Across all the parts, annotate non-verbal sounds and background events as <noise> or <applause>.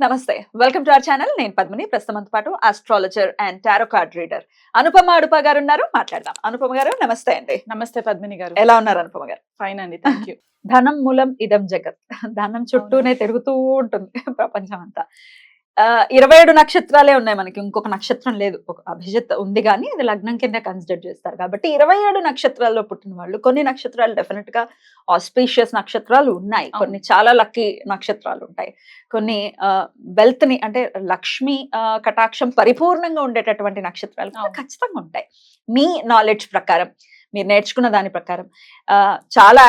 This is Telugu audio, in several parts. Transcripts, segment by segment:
నమస్తే. Welcome to our channel. నేను పద్మిని. ప్రస్తుతంతో పాటు astrologer and tarot card reader Anupama Adupa గారు ఉన్నారు మాట్లాడదాం. అనుపమ గారు నమస్తే అండి. నమస్తే పద్మిని గారు. ఎలా ఉన్నారు అనుపమ గారు? ఫైన్ అండి థ్యాంక్ యూ ధనం మూలం ఇదం జగత్. ధనం చుట్టూనే తిరుగుతూ ఉంటుంది ప్రపంచం అంతా ఇరవై ఏడు నక్షత్రాలే ఉన్నాయి మనకి. ఇంకొక నక్షత్రం లేదు. ఒక అభిజిత్ ఉంది కానీ ఇది లగ్నం కింద కన్సిడర్ చేస్తారు. కాబట్టి ఇరవై ఏడు నక్షత్రాల్లో పుట్టిన వాళ్ళు కొన్ని నక్షత్రాలు డెఫినెట్గా ఆస్పీషియస్ నక్షత్రాలు ఉన్నాయి. కొన్ని చాలా లక్కీ నక్షత్రాలు ఉంటాయి. కొన్ని వెల్త్ని అంటే లక్ష్మి కటాక్షం పరిపూర్ణంగా ఉండేటటువంటి నక్షత్రాలు. ఖచ్చితంగా ఉంటాయి. మీ నాలెడ్జ్ ప్రకారం మీరు నేర్చుకున్న దాని ప్రకారం ఆ, చాలా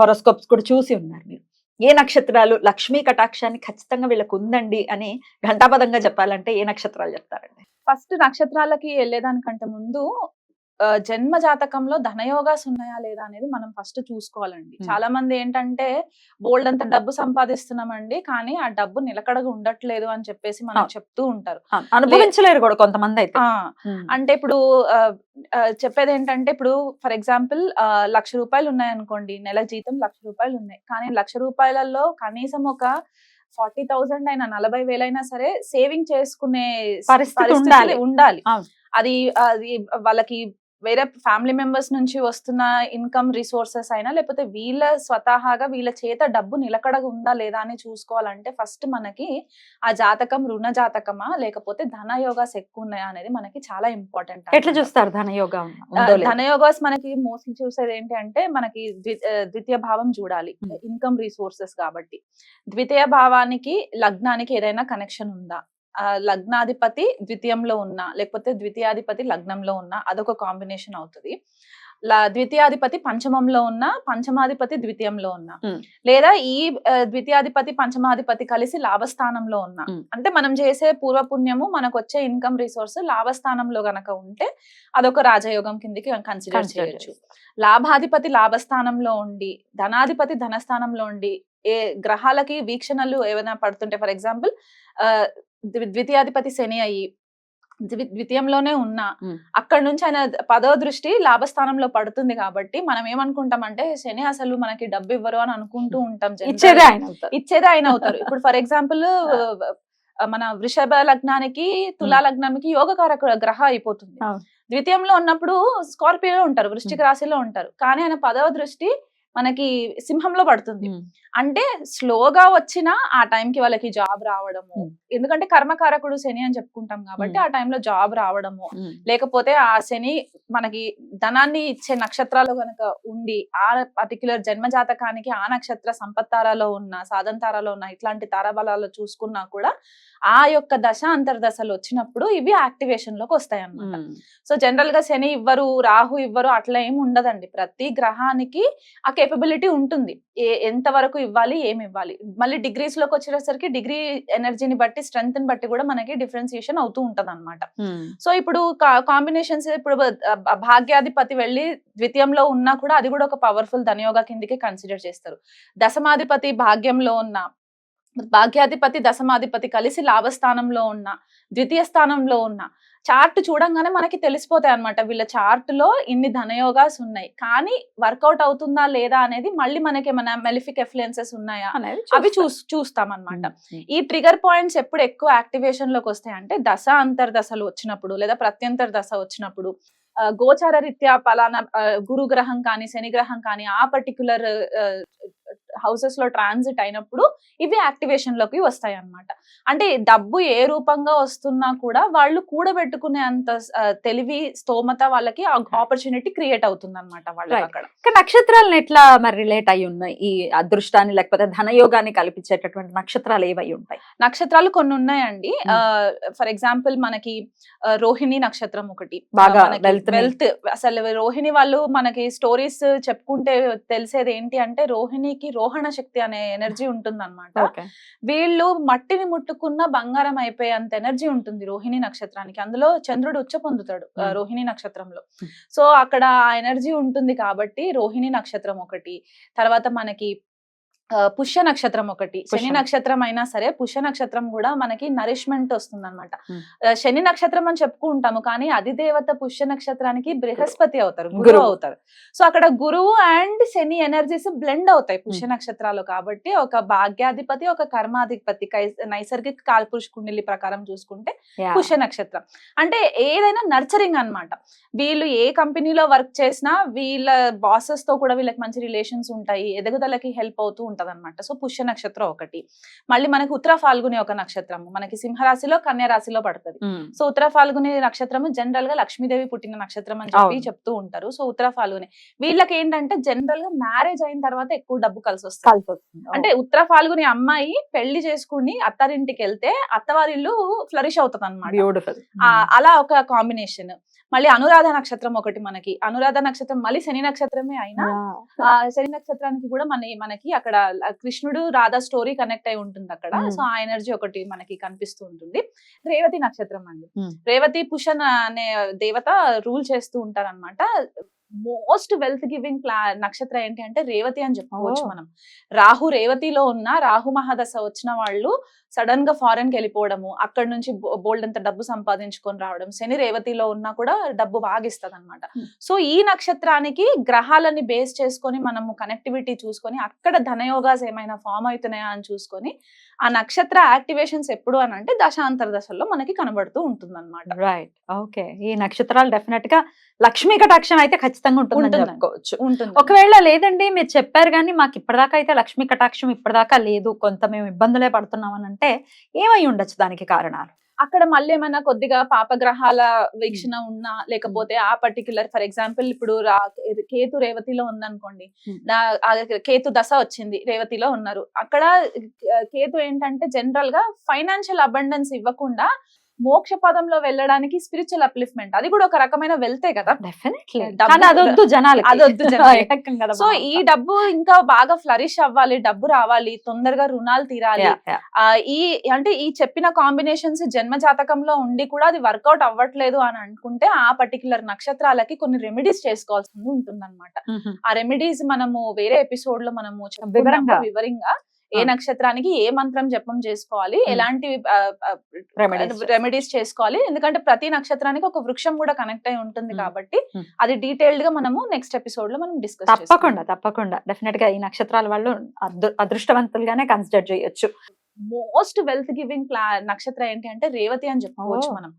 హొరోస్కోప్స్ కూడా చూసి ఉన్నారు మీరు. ఏ నక్షత్రాలు లక్ష్మీ కటాక్షాన్ని ఖచ్చితంగా వీళ్ళకు ఉందండి అని ఘంటాపదంగా చెప్పాలంటే ఏ నక్షత్రాలు చెప్తారండి? ఫస్ట్ నక్షత్రాలకి వెళ్ళేదానికంటే ముందు జన్మ జాతకంలో ధనయోగాస్ ఉన్నాయా లేదా అనేది మనం ఫస్ట్ చూసుకోవాలండి. చాలా మంది ఏంటంటే బోల్డ్ అంత డబ్బు సంపాదిస్తున్నామండి కానీ ఆ డబ్బు నిలకడగా ఉండట్లేదు అని చెప్పేసి మనం. చెప్తూ ఉంటారు. అనుభవించలేరు కూడా కొంతమంది అయితే. అంటే ఇప్పుడు చెప్పేది ఏంటంటే ఇప్పుడు ఫర్ ఎగ్జాంపుల్ లక్ష రూపాయలు ఉన్నాయనుకోండి నెల జీతం లక్ష రూపాయలు ఉన్నాయి. కానీ లక్ష రూపాయలలో కనీసం ఒక ఫార్టీ థౌసండ్ అయినా నలభై వేలైనా సరే సేవింగ్ చేసుకునే పరిస్థితి ఉండాలి. అది అది వాళ్ళకి వేరే ఫ్యామిలీ మెంబర్స్ నుంచి వస్తున్న ఇన్కమ్ రిసోర్సెస్ అయినా లేకపోతే వీళ్ళ స్వతహాగా వీళ్ళ చేత డబ్బు నిలకడగా ఉందా లేదా అని చూసుకోవాలంటే ఫస్ట్ మనకి ఆ జాతకం రుణ జాతకమా లేకపోతే ధన యోగాస్ ఎక్కువ ఉన్నాయా అనేది మనకి చాలా ఇంపార్టెంట్ ఎట్లా చూస్తారు ధనయోగం? ధనయోగాస్ మనకి మోస్ట్లీ చూసేది ఏంటి అంటే మనకి ద్వితీయ భావం చూడాలి. ఇన్కమ్ రిసోర్సెస్ కాబట్టి ద్వితీయ భావానికి లగ్నానికి ఏదైనా కనెక్షన్ ఉందా లగ్నాధిపతి ద్వితీయంలో ఉన్నా లేకపోతే ద్వితీయాధిపతి లగ్నంలో ఉన్నా అదొక కాంబినేషన్ అవుతుంది ద్వితీయాధిపతి పంచమంలో ఉన్నా పంచమాధిపతి ద్వితీయంలో ఉన్నా. లేదా ఈ ద్వితీయాధిపతి పంచమాధిపతి కలిసి లాభస్థానంలో ఉన్నా. అంటే మనం చేసే పూర్వపుణ్యము మనకు వచ్చే ఇన్కమ్ రిసోర్స్ లాభస్థానంలో గనక ఉంటే అదొక రాజయోగం కిందికి కన్సిడర్ చేయొచ్చు. లాభాధిపతి లాభస్థానంలో ఉండి ధనాధిపతి ధనస్థానంలో ఉండి ఏ గ్రహాలకి వీక్షణలు ఏమైనా పడుతుంటే ఫర్ ఎగ్జాంపుల్ ద్వితీయాధిపతి శని అయ్యి ద్వి- ద్వితీయంలోనే ఉన్నా. అక్కడ నుంచి ఆయన పదవ దృష్టి లాభస్థానంలో పడుతుంది కాబట్టి మనం ఏమనుకుంటామంటే శని అసలు మనకి డబ్బు ఇవ్వరు అని అనుకుంటూ ఉంటాం. ఇచ్చేదే ఆయన అవుతారు. ఇచ్చేదే ఆయన అవుతారు ఇప్పుడు ఫర్ ఎగ్జాంపుల్ <laughs> మన వృషభ లగ్నానికి తులా లగ్నానికి యోగకారక గ్రహ అయిపోతుంది. ద్వితీయంలో ఉన్నప్పుడు స్కార్పియోలో ఉంటారు వృశ్చిక రాశిలో ఉంటారు కానీ ఆయన పదవ దృష్టి మనకి సింహంలో పడుతుంది. అంటే స్లోగా వచ్చినా ఆ టైంకి వాళ్ళకి జాబ్ రావడము. ఎందుకంటే కర్మకారకుడు శని అని చెప్పుకుంటాం కాబట్టి. ఆ టైంలో జాబ్ రావడము. లేకపోతే ఆ శని మనకి ధనాన్ని ఇచ్చే నక్షత్రాలు కనుక ఉండి ఆ పర్టికులర్ జన్మ జాతకానికి ఆ నక్షత్ర సంపత్తారాలో ఉన్న సాధన తారాలో ఉన్న ఇట్లాంటి తారాబలాలు చూసుకున్నా కూడా ఆ యొక్క దశ అంతర్దశలు వచ్చినప్పుడు ఇవి యాక్టివేషన్లోకి వస్తాయి అన్నమాట ఉమ్. సో జనరల్గా శని ఇవ్వరు రాహు ఇవ్వరు అట్లా ఏమి ఉండదండి. ప్రతి గ్రహానికి ఆ కేపబిలిటీ ఉంటుంది. ఏ ఎంత వరకు ఇవ్వాలి ఏమి ఇవ్వాలి. మళ్ళీ డిగ్రీస్లోకి వచ్చేసరికి డిగ్రీ ఎనర్జీని బట్టి స్ట్రెంత్ని బట్టి కూడా మనకి డిఫరెన్సియేషన్ అవుతూ ఉంటది అనమాట. సో ఇప్పుడు కాంబినేషన్స్ ఇప్పుడు భాగ్యాధిపతి వెళ్ళి ద్వితీయంలో ఉన్నా కూడా అది కూడా ఒక పవర్ఫుల్ ధనయోగ కిందకి కన్సిడర్ చేస్తారు. దశమాధిపతి భాగ్యంలో ఉన్న భాగ్యాధిపతి దశమాధిపతి కలిసి లాభస్థానంలో ఉన్న ద్వితీయ స్థానంలో ఉన్న చార్ట్ చూడంగానే మనకి తెలిసిపోతాయి అనమాట వీళ్ళ చార్ట్లో ఇన్ని ధనయోగాస్ ఉన్నాయి. కానీ వర్కౌట్ అవుతుందా లేదా అనేది మళ్ళీ మనకి ఏమైనా మెలిఫిక్ ఎఫ్లుయెన్సెస్ ఉన్నాయా? అనేది అవి. చూస్ చూస్తాం అనమాట. ఈ ట్రిగర్ పాయింట్స్ ఎప్పుడు ఎక్కువ యాక్టివేషన్లోకి వస్తాయి అంటే దశ అంతర్దశలు వచ్చినప్పుడు లేదా ప్రత్యంతర దశ వచ్చినప్పుడు. గోచార రీత్యా పలానా ఆ, గురు గ్రహం కానీ శని గ్రహం కానీ ఆ పర్టికులర్ హౌసెస్లో ట్రాన్సిట్ అయినప్పుడు ఇవి యాక్టివేషన్లోకి వస్తాయి అన్నమాట అంటే డబ్బు ఏ రూపంగా వస్తున్నా కూడా వాళ్ళు కూడబెట్టుకునే అంత తెలివి స్తోమత వాళ్ళకి ఆపర్చునిటీ క్రియేట్ అవుతుంది అనమాట వాళ్ళకి. అక్కడ. నక్షత్రాలను ఎట్లా మరి రిలేట్ అయి ఉన్నాయి? ఈ అదృష్టాన్ని లేకపోతే ధనయోగాన్ని కల్పించేటటువంటి నక్షత్రాలు ఏవై ఉంటాయి? నక్షత్రాలు కొన్ని ఉన్నాయండి. ఫర్ ఎగ్జాంపుల్ మనకి రోహిణి నక్షత్రం ఒకటి. బాగా వెల్త్ అసలు రోహిణి వాళ్ళు మనకి స్టోరీస్ చెప్పుకుంటే తెలిసేది ఏంటి అంటే రోహిణికి రోహణ శక్తి అనే ఎనర్జీ ఉంటుంది అనమాట వీళ్ళు మట్టిని ముట్టుకున్న బంగారం అయిపోయేంత ఎనర్జీ ఉంటుంది రోహిణి నక్షత్రానికి. అందులో చంద్రుడు ఉచ్చ పొందుతాడు. రోహిణి నక్షత్రంలో. సో అక్కడ ఆ ఎనర్జీ ఉంటుంది కాబట్టి రోహిణి నక్షత్రం ఒకటి. తర్వాత మనకి పుష్య నక్షత్రం ఒకటి శని. నక్షత్రం అయినా సరే పుష్య నక్షత్రం కూడా మనకి నరిష్మెంట్ వస్తుంది అనమాట. శని నక్షత్రం అని చెప్పుకుంటాము కానీ అధిదేవత పుష్య నక్షత్రానికి బృహస్పతి అవుతారు గురువు. అవుతారు సో అక్కడ గురువు అండ్ శని ఎనర్జీస్ బ్లెండ్ అవుతాయి పుష్య నక్షత్రాలు కాబట్టి ఒక భాగ్యాధిపతి ఒక కర్మాధిపతి నైసర్గిక కాల్పురుష కుండలి ప్రకారం చూసుకుంటే. పుష్య నక్షత్రం అంటే ఏదైనా నర్చరింగ్ అన్నమాట వీళ్ళు ఏ కంపెనీలో వర్క్ చేసినా వీళ్ళ బాసెస్తో కూడా వీళ్ళకి మంచి రిలేషన్స్ ఉంటాయి ఎదుగుదలకి హెల్ప్ అవుతూ ఉంటది అనమాట సో పుష్య నక్షత్రం ఒకటి. మళ్ళీ మనకి ఉత్తర ఫాల్గుని ఒక నక్షత్రం మనకి సింహరాశిలో కన్యా రాశిలో పడుతుంది. సో ఉత్తర ఫాల్గుని నక్షత్రం జనరల్గా లక్ష్మీదేవి పుట్టిన నక్షత్రం అని చెప్పి. చెప్తూ ఉంటారు. సో ఉత్తర ఫాల్గుని. వీళ్ళకి ఏంటంటే జనరల్గా మ్యారేజ్ అయిన తర్వాత ఎక్కువ డబ్బు కలిసి వస్తుంది. అంటే ఉత్తర ఫాల్గుని అమ్మాయి పెళ్ళి చేసుకుని అత్తారింటికి వెళ్తే అత్తవారిల్లు ఫ్లరిష్ అవుతుంది అనమాట అలా ఒక కాంబినేషన్. మళ్ళీ అనురాధ నక్షత్రం ఒకటి మనకి. అనురాధ నక్షత్రం మళ్ళీ శని నక్షత్రమే అయినా ఆ శని నక్షత్రానికి కూడా మన మనకి అక్కడ కృష్ణుడు రాధా స్టోరీ కనెక్ట్ అయి ఉంటుంది అక్కడ. సో ఆ ఎనర్జీ ఒకటి మనకి కనిపిస్తూ ఉంటుంది రేవతి నక్షత్రం అండి. రేవతి పుషన్ అనే దేవత రూల్ చేస్తూ ఉంటారు అనమాట మోస్ట్ వెల్త్ గివింగ్ ప్లా నక్షత్రం ఏంటి అంటే రేవతి అని చెప్పుకోవచ్చు. మనం. రాహు రేవతిలో ఉన్న రాహు మహాదశ వచ్చిన వాళ్ళు సడన్గా ఫారెన్కి వెళ్ళిపోవడము అక్కడ నుంచి బోల్డ్ అంత డబ్బు సంపాదించుకొని రావడం శని రేవతిలో ఉన్నా కూడా డబ్బు బాగిస్తుంది అనమాట. సో ఈ నక్షత్రానికి గ్రహాలని బేస్ చేసుకొని మనము కనెక్టివిటీ చూసుకొని అక్కడ ధనయోగాస్ ఏమైనా ఫామ్ అవుతున్నాయా అని చూసుకొని ఆ నక్షత్ర యాక్టివేషన్స్ ఎప్పుడు అని అంటే దశాంతర దశల్లో మనకి కనబడుతూ ఉంటుంది అనమాట రైట్ ఓకే. ఈ నక్షత్రాలు డెఫినెట్గా లక్ష్మీ కటాక్షం అయితే ఖచ్చితంగా ఉంటుందని. చెప్పుకోవచ్చు. ఒకవేళ లేదండి మీరు చెప్పారు కానీ మాకు ఇప్పటిదాకా అయితే లక్ష్మీ కటాక్షం ఇప్పటిదాకా లేదు కొంత మేము ఇబ్బందులే పడుతున్నాం అని అంటే ఏమై ఉండొచ్చు దానికి కారణాలు? అక్కడ మళ్ళీ ఏమైనా కొద్దిగా పాపగ్రహాల వీక్షణ ఉన్నా లేకపోతే ఆ పర్టికులర్ ఫర్ ఎగ్జాంపుల్ ఇప్పుడు కేతు రేవతిలో ఉందనుకోండి. నా- కేతు దశ వచ్చింది రేవతిలో ఉన్నారు. అక్కడ కేతు ఏంటంటే జనరల్గా ఫైనాన్షియల్ అబండెన్స్ ఇవ్వకుండా మోక్ష పదంలో వెళ్ళడానికి స్పిరిచువల్ అప్లిఫ్ట్మెంట్ అది కూడా ఒక రకమైన వెళ్తే కదా. డెఫినెట్లీ అదొద్దు అదొద్దు <laughs> సో. ఈ డబ్బు ఇంకా బాగా ఫ్లరిష్ అవ్వాలి డబ్బు రావాలి తొందరగా రుణాలు తీరాలి. ఈ అంటే ఈ చెప్పిన కాంబినేషన్స్ జన్మ జాతకంలో ఉండి కూడా అది వర్కౌట్ అవ్వట్లేదు అని అనుకుంటే ఆ పర్టికులర్ నక్షత్రాలకి కొన్ని రెమెడీస్ చేసుకోవాల్సి ఉంటుంది అనమాట. ఆ రెమెడీస్ మనము వేరే ఎపిసోడ్లో మనము వివరంగా. వివరంగా. ఏ. నక్షత్రానికి ఏ మంత్రం జపం చేసుకోవాలి. ఎలాంటి. రెమెడీస్ చేసుకోవాలి ఎందుకంటే ప్రతి నక్షత్రానికి ఒక వృక్షం కూడా కనెక్ట్ అయి ఉంటుంది. కాబట్టి. అది డీటెయిల్డ్గా మనము నెక్స్ట్ ఎపిసోడ్లో మనం డిస్కస్ తప్పకుండా తప్పకుండా డెఫినెట్గా ఈ నక్షత్రాల వాళ్ళు అదృ- అదృష్టవంతులుగానే కన్సిడర్ చేయొచ్చు మోస్ట్ వెల్త్ గివింగ్ నక్షత్రం ఏంటి అంటే రేవతి అని చెప్పుకోవచ్చు. మనం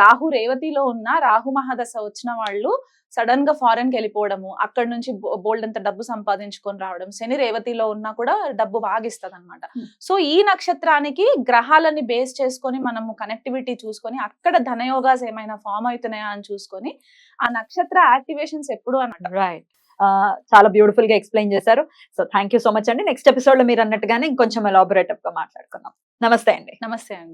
రాహు రేవతిలో ఉన్న రాహు మహాదశ వచ్చిన వాళ్ళు సడన్గా ఫారెన్కి వెళ్ళిపోవడము అక్కడ నుంచి బోల్డ్ అంత డబ్బు సంపాదించుకొని రావడం శని రేవతిలో ఉన్నా కూడా డబ్బు బాగిస్తుంది అనమాట. సో ఈ నక్షత్రానికి గ్రహాలని బేస్ చేసుకొని మనము కనెక్టివిటీ చూసుకొని అక్కడ ధనయోగాస్ ఏమైనా ఫామ్ అవుతున్నాయా అని చూసుకొని ఆ నక్షత్ర యాక్టివేషన్స్ ఎప్పుడు అన్నమాట రైట్ చాలా బ్యూటిఫుల్గా ఎక్స్ప్లెయిన్ చేశారు. So thank you so much అండి. నెక్స్ట్ ఎపిసోడ్లో మీరు అన్నట్టుగానే ఇంకొంచెం ఎలాబొరేటివ్గా మాట్లాడుకుందాం. నమస్తే అండి. నమస్తే అండి.